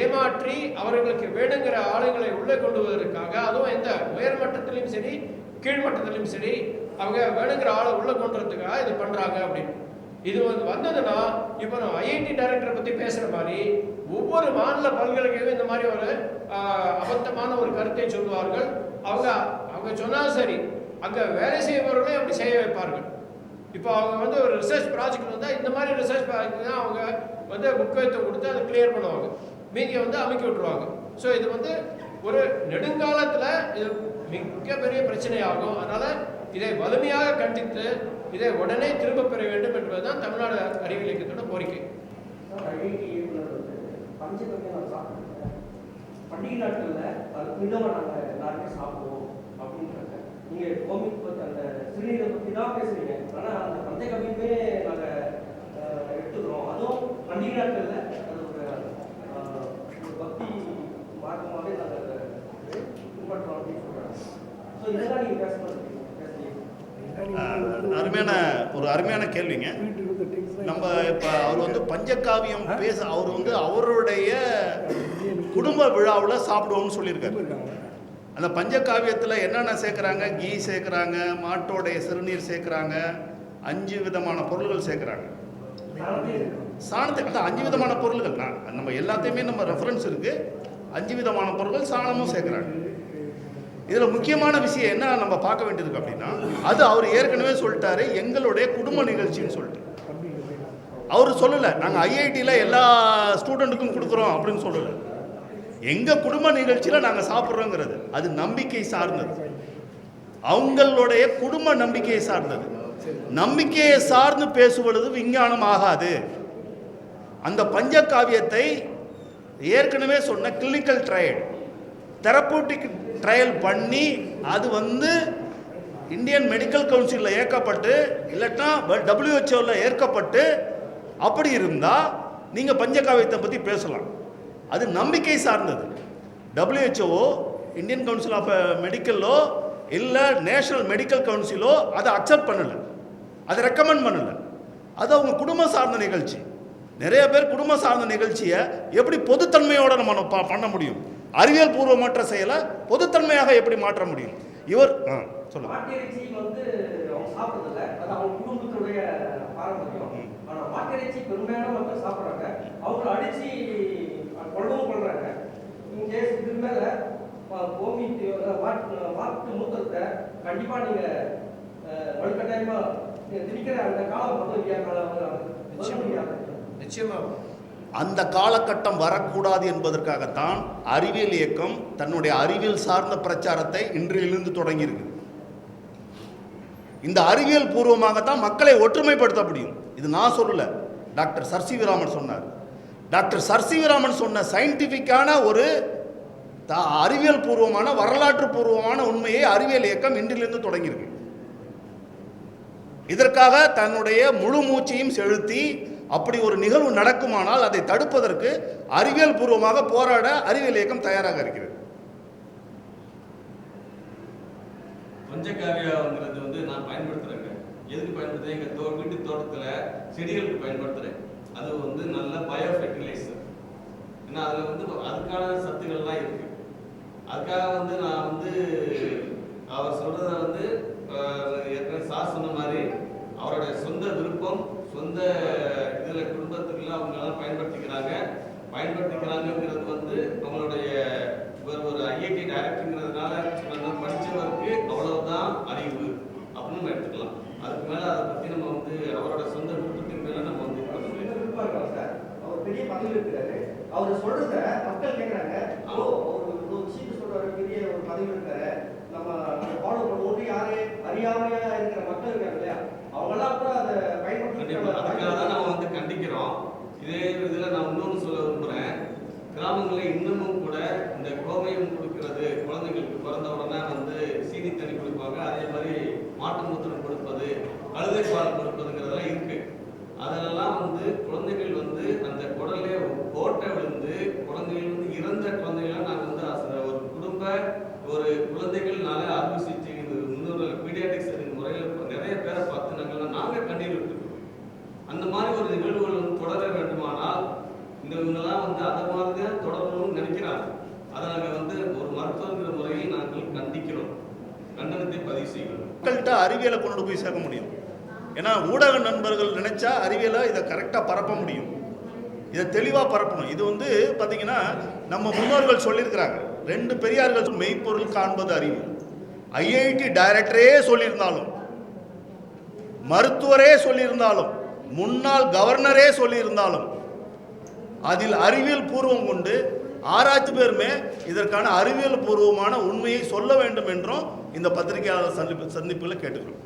ஏமாற்றி அவர்களுக்கு வேணுங்கிற ஆளுங்களை உள்ளே கொண்டு வருவதற்காக அதுவும் எந்த உயர்மட்டத்திலையும் சரி கீழ்மட்டத்திலையும் சரி அவங்க வேணுங்கிற ஆளை உள்ளே கொண்டு வரதுக்காக இது பண்ணுறாங்க அப்படின்னு. இது வந்து வந்ததுன்னா இப்போ நம்ம ஐஐடி டைரக்டரை பற்றி பேசுகிற மாதிரி ஒவ்வொரு மாநில பல்கலைக்கழகம் இந்த மாதிரி ஒரு அபத்தமான ஒரு கருத்தை சொல்லுவார்கள். அவங்க அவங்க சொன்னால் சரி அங்கே வேலை செய்பவர்களையும் அப்படி செய்ய வைப்பார்கள். இப்போ அவங்க வந்து ஒரு ரிசர்ச் ப்ராஜெக்ட் வந்தால் இந்த மாதிரி ரிசர்ச் ப்ராஜெக்ட் தான் அவங்க வந்து முக்கியத்துவம் கொடுத்து அதை கிளியர் பண்ணுவாங்க. மீதியை வந்து அமைக்கி விட்டுருவாங்க. ஸோ இது வந்து ஒரு நெடுங்காலத்தில் இது மிகப்பெரிய பிரச்சனையாகும். அதனால் இதை வலிமையாக கண்டித்து இதை உடனே திரும்ப பெற வேண்டும் என்பதுதான் தமிழ்நாடு அறிவியல் இயக்கத்தோட கோரிக்கை. வந்து பண்டிகை நாட்களில் அது நாங்கள் எல்லாருமே சாப்பிடுவோம். நீங்க நீங்கள் கோமிக் பற்றி அந்த சிறுநீரை பத்தி தான் பேசுறீங்க. ஆனா அந்த பந்தய கம்மியுமே நாங்க எடுத்துக்கிறோம். அதுவும் பண்டிகை நாட்களில் அது ஒரு பக்தி மார்க்கமாகவே நாங்கள் அதை அப்படின்னு சொல்கிறாங்க ஸோ இதெல்லாம் நீங்கள் பேச அருமையான ஒரு அருமையான கேள்விங்க. நம்ம இப்போ அவர் வந்து பஞ்சகாவியம் பேச அவர் வந்து அவருடைய குடும்ப விழாவில் சாப்பிடுவோம்னு சொல்லியிருக்காரு. அந்த பஞ்சகாவியத்தில் என்னென்ன சேர்க்குறாங்க? கீ சேர்க்குறாங்க மாட்டோடைய சிறுநீர் சேர்க்குறாங்க அஞ்சு விதமான பொருள்கள் சேர்க்குறாங்க. சாணத்தை அதான் அஞ்சு விதமான பொருள்கள் நான் நம்ம எல்லாத்தையுமே நம்ம ரெஃபரன்ஸ் இருக்குது அஞ்சு விதமான பொருள்கள் சாணமும் சேர்க்குறாங்க. இதில் முக்கியமான விஷயம் என்ன நம்ம பார்க்க வேண்டியது அப்படின்னா அது அவர் ஏற்கனவே சொல்லிட்டாரு எங்களுடைய குடும்ப நிகழ்ச்சின்னு சொல்லிட்டு. அவர் சொல்லலை நாங்கள் ஐஐடியில் எல்லா ஸ்டூடெண்ட்டுக்கும் கொடுக்குறோம் அப்படின்னு சொல்லலை. எங்கள் குடும்ப நிகழ்ச்சியில் நாங்கள் சாப்பிட்றோங்கிறது அது நம்பிக்கை சார்ந்தது. அவங்களுடைய குடும்ப நம்பிக்கையை சார்ந்தது. நம்பிக்கையை சார்ந்து பேசுவது விஞ்ஞானம் ஆகாது. அந்த பஞ்சகாவியத்தை ஏற்கனவே சொன்ன கிளினிக்கல் ட்ரையல் தெரப்பூட்டிக் ட்ரையல் பண்ணி அது வந்து இந்தியன் மெடிக்கல் கவுன்சிலில் ஏற்கப்பட்டு இல்லைன்னா டபிள்யூஹெச்ஓவில் ஏற்கப்பட்டு அப்படி இருந்தால் நீங்கள் பஞ்சகாவியத்தை பற்றி பேசலாம். அது நம்பிக்கை சார்ந்தது. டபிள்யூஹெச்ஓ இந்தியன் கவுன்சில் ஆஃப் மெடிக்கலோ இல்லை நேஷனல் மெடிக்கல் கவுன்சிலோ அதை அக்செப்ட் பண்ணலை. அதை ரெக்கமெண்ட் பண்ணலை. அது அவங்க குடும்பம் சார்ந்த நிகழ்ச்சி. நிறைய பேர் குடும்பம் சார்ந்த நிகழ்ச்சியை எப்படி பொதுத்தன்மையோட நம்ம பண்ண முடியும்? அறிவியல் பூர்வமற்ற செயலை பொதுத்தன்மையாக எப்படி மாற்ற முடியும்? இவர் ஆ சொல்லுங்க. அவங்க கொள்ளவும் கொள்றாங்க இங்கே இதுக்கு மேல கோமி அஹ், மாட்டு மாட்டு மூத்திரத்தை கண்டிப்பா நீங்க அஹ், வலுக்கட்டாயமா நீங்க திணிக்கிற அந்த காலம் இல்லையா காலம் வந்து முடியாது நிச்சயமா. அந்த காலகட்டம் வரக்கூடாது என்பதற்காகத்தான் அறிவியல் இயக்கம் தன்னுடைய அறிவியல் சார்ந்த பிரச்சாரத்தை இன்றிலிருந்து தொடங்கியிருக்கு. இந்த அறிவியல் பூர்வமாகத்தான் மக்களை ஒற்றுமைப்படுத்த முடியும். இது நான் சொல்லல. டாக்டர் சர்சிவிராமன் சொன்னார். டாக்டர் சர்சிவிராமன் சொன்ன சயின்டிஃபிக்கான ஒரு த- அறிவியல் பூர்வமான வரலாற்று பூர்வமான உண்மையை அறிவியல் இயக்கம் இன்றிலிருந்து தொடங்கியிருக்கு. இதற்காக தன்னுடைய முழு மூச்சையும் செலுத்தி அப்படி ஒரு நிகழ்வு நடக்குமானால் அதை தடுப்பதற்கு அறிவியல் பூர்வமாக போராட அறிவியல் இயக்கம் தயாராக இருக்கிறது. பஞ்சகாவியாங்கிறது வந்து நான் பயன்படுத்துறேங்க. எதுக்கு பயன்படுத்துறேன்? எங்கள் வீட்டு தோட்டத்தில் செடிகளுக்கு பயன்படுத்துறேன். அது வந்து நல்ல பயோ ஃபெர்டிலைசர் ஏன்னா அதில் வந்து அதுக்கான சத்துக்கள்லாம் இருக்கு. அதுக்காக வந்து நான் வந்து அவர் சொல்றத வந்து ஏற்கனவே சார் சொன்ன மாதிரி அவரோட சொந்த விருப்பம் சொந்த இதில் குடும்பத்துக்குள்ளே அவங்கெல்லாம் பயன்படுத்திக்கிறாங்க. பயன்படுத்திக்கிறாங்கிறது வந்து அவங்களுடைய இவர் ஒரு ஐஐடி டைரக்டருங்கிறதுனால படித்தவருக்கு அவ்வளவுதான் அறிவு. அப்படின்னு நம்ம எடுத்துக்கலாம். அதுக்கு மேலே அதை பற்றி நம்ம வந்து அவரோட சொந்த விருப்பத்தின் மேலே நம்ம இருப்பாரு சார் அவர் பெரிய பதவி இருக்கிறாரு. அவர் சொல்றத மக்கள் கேட்கறாங்க ஓ அவர் ஒரு விஷயத்தை சொல்றாரு. பெரிய ஒரு பதவி இருக்காரு நம்ம ஃபாலோ பண்ணுவோம் யாரு? அறியாமையா இருக்கிற மக்கள் இருக்காங்க இல்லையா? அவங்க எல்லாம் கூட அதை தான் நம்ம வந்து கண்டிக்கிறோம். இதே இதுல நான் இன்னொன்னு சொல்ல விரும்புறேன். கிராமங்களில் இன்னமும் கூட இந்த கோமயம் கொடுக்கிறது குழந்தைங்களுக்கு பிறந்த உடனே வந்து சீனி தண்ணி கொடுப்பாங்க. அதே மாதிரி மாட்டு மூத்திரம் கொடுப்பது கழுதை பால் கொடுப்பதுங்கிறதெல்லாம் இருக்கு. அதெல்லாம் வந்து குழந்தைகள் வந்து அந்த குடல்ல ஓட்டை விழுந்து குழந்தைகள் வந்து இறந்த குழந்தைகளை நாங்கள் வந்து ஒரு குடும்ப ஒரு குழந்தைகள்னால அறுவை சிகிச்சை முன்னோர்கள் பீடியாட்டிக்ஸ் முறையில் நிறைய பேரை பார்த்து நாங்கள் நாங்கள் கண்ணீர் விட்டுருக்கோம் அந்த மாதிரி ஒரு நிகழ்வுகள் வந்து தொடர வேண்டுமானால் இந்த இவங்கெல்லாம் வந்து அதை மாதிரி தான் தொடரணும்னு நினைக்கிறாங்க. அதை நாங்கள் வந்து ஒரு மருத்துவங்கிற முறையில் நாங்கள் கண்டிக்கிறோம். கண்டனத்தை பதிவு செய்கிறோம். மக்கள்கிட்ட அறிவியலை கொண்டு போய் சேர்க்க முடியும். ஏன்னா ஊடக நண்பர்கள் நினைச்சா அறிவியலை இதை கரெக்டாக பரப்ப முடியும். இதை தெளிவாக பரப்பணும். இது வந்து பார்த்தீங்கன்னா நம்ம முன்னோர்கள் சொல்லியிருக்கிறாங்க. ரெண்டு பெரியார்கள் மெய்ப்பொருள் காண்பது அறிவு. ஐஐடி டைரக்டரே சொல்லியிருந்தாலும் மருத்துவரே சொல்லியிருந்தாலும் முன்னாள் கவர்னரே சொல்லியிருந்தாலும் அதில் அறிவியல் பூர்வம் கொண்டு ஆராய்ச்சி பேருமே இதற்கான அறிவியல் பூர்வமான உண்மையை சொல்ல வேண்டும் என்றும் இந்த பத்திரிகையாளர் சந்திப்பு சந்திப்பில் கேட்டுக்கிறோம்.